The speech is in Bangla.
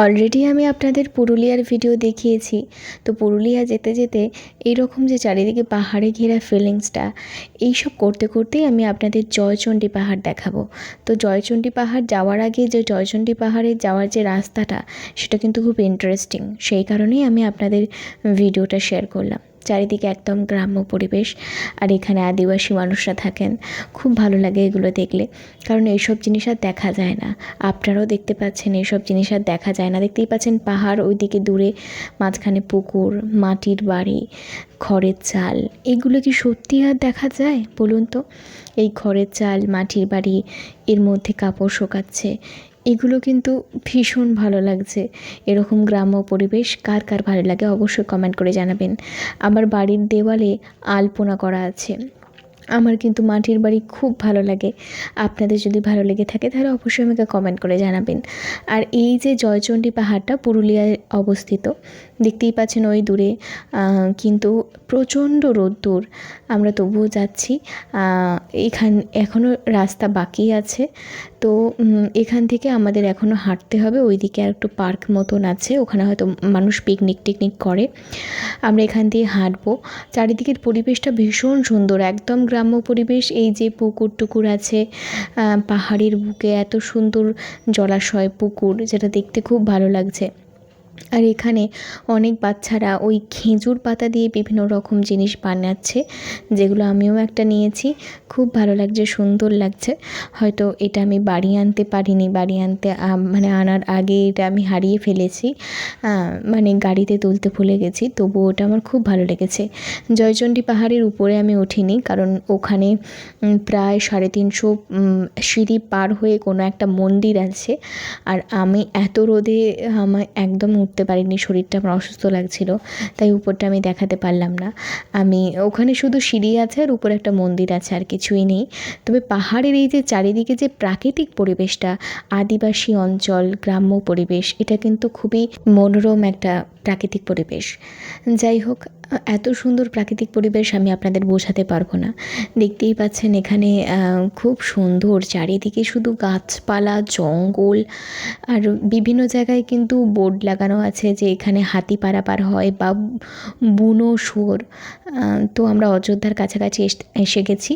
অলরেডি আমি আপনাদের পুরুলিয়ার ভিডিও দেখিয়েছি। তো পুরুলিয়া যেতে যেতে এইরকম যে চারিদিকে পাহাড়ে ঘেরা ফিলিংসটা এইসব করতে করতেই আমি আপনাদের জয়চণ্ডী পাহাড় দেখাবো। তো জয়চণ্ডী পাহাড় যাওয়ার আগে যে জয়চণ্ডী পাহাড়ে যাওয়ার যে রাস্তাটা, সেটা কিন্তু খুব ইন্টারেস্টিং সেই কারণেই আমি আপনাদের ভিডিওটা শেয়ার করলাম। চারিদিকে একদম গ্রাম্য পরিবেশ আর এখানে আদিবাসী মানুষরা থাকেন। খুব ভালো লাগে এগুলো দেখলে। কারণ এইসব জিনিস আর দেখা যায় না। আপনারাও দেখতে পাচ্ছেন এইসব জিনিস আর দেখা যায় না। দেখতেই পাচ্ছেন পাহাড় ওইদিকে দূরে, মাঝখানে পুকুর, মাটির বাড়ি খড়ের চাল। এগুলো কি সত্যি আর দেখা যায় বলুন তো? এই খড়ের চাল, মাটির বাড়ি, এর মধ্যে কাপড় শোকাচ্ছে। এগুলো কিন্তু ভীষণ ভালো লাগছে। এরকম গ্রাম্য পরিবেশ কার কার ভালো লাগে অবশ্যই কমেন্ট করে জানাবেন। আমার বাড়ির দেওয়ালে আলপনা করা আছে। আমার কিন্তু মাটির বাড়ি খুব ভালো লাগে। আপনাদের যদি ভালো লেগে থাকে তাহলে অবশ্যই আমাকে কমেন্ট করে জানাবেন। আর এই যে জয়চণ্ডী পাহাড়টা পুরুলিয়ায় অবস্থিত, দেখতেই পাচ্ছেন ওই দূরে কিন্তু প্রচণ্ড রোদ্দুর। আমরা তবুও যাচ্ছি। এখান এখনও রাস্তা বাকি আছে। তো এখান থেকে আমাদের এখনও হাঁটতে হবে। ওইদিকে আর একটু পার্ক মতন আছে। ওখানে হয়তো মানুষ পিকনিক টিকনিক করে। আমরা এখান দিয়ে হাঁটবো। চারিদিকের পরিবেশটা ভীষণ সুন্দর। একদম গ্রাম্য পরিবেশ। এই যে পুকুর টুকুর আছে পাহাড়ের বুকে এত সুন্দর জলাশয় পুকুর, যেটা দেখতে খুব ভালো লাগছে। আর এখানে অনেক বাচ্চারা ওই খেজুর পাতা দিয়ে বিভিন্ন রকম জিনিস বানাচ্ছে, যেগুলো আমিও একটা নিয়েছি। খুব ভালো লাগছে, সুন্দর লাগছে। হয়তো এটা আমি বাড়ি আনতে পারিনি, বাড়ি আনতে মানে আনার আগে এটা আমি হারিয়ে ফেলেছি। মানে গাড়িতে তুলতে ভুলে গেছি, তবুও ওটা আমার খুব ভালো লেগেছে। জয়চণ্ডী পাহাড়ের উপরে আমি উঠিনি, কারণ ওখানে প্রায় সাড়ে তিনশো সিঁড়ি পার হয়ে কোনো একটা মন্দির আছে। আর আমি এত রোদে আমার একদম উঠতে পারিনি, শরীরটা আমার অসুস্থ লাগছিল, তাই উপরটা আমি দেখাতে পারলাম না। আমি, ওখানে শুধু সিঁড়ি আছে আর উপরে একটা মন্দির আছে আর কিছুই নেই। তবে পাহাড়ের এই যে চারিদিকে যে প্রাকৃতিক পরিবেশটা, আদিবাসী অঞ্চল, গ্রাম্য পরিবেশ, এটা কিন্তু খুবই মনোরম একটা প্রাকৃতিক পরিবেশ। যাই হোক, এত সুন্দর প্রাকৃতিক পরিবেশ আমি আপনাদের বোঝাতে পারব না। দেখতেই পাচ্ছেন এখানে খুব সুন্দর চারিদিকে শুধু গাছপালা, জঙ্গল, আর বিভিন্ন জায়গায় কিন্তু বোর্ড লাগানো আছে যে এখানে হাতি পারাপার হয় বা বুনো শুয়োর তো আমরা অযোধ্যার কাছাকাছি এসে গেছি।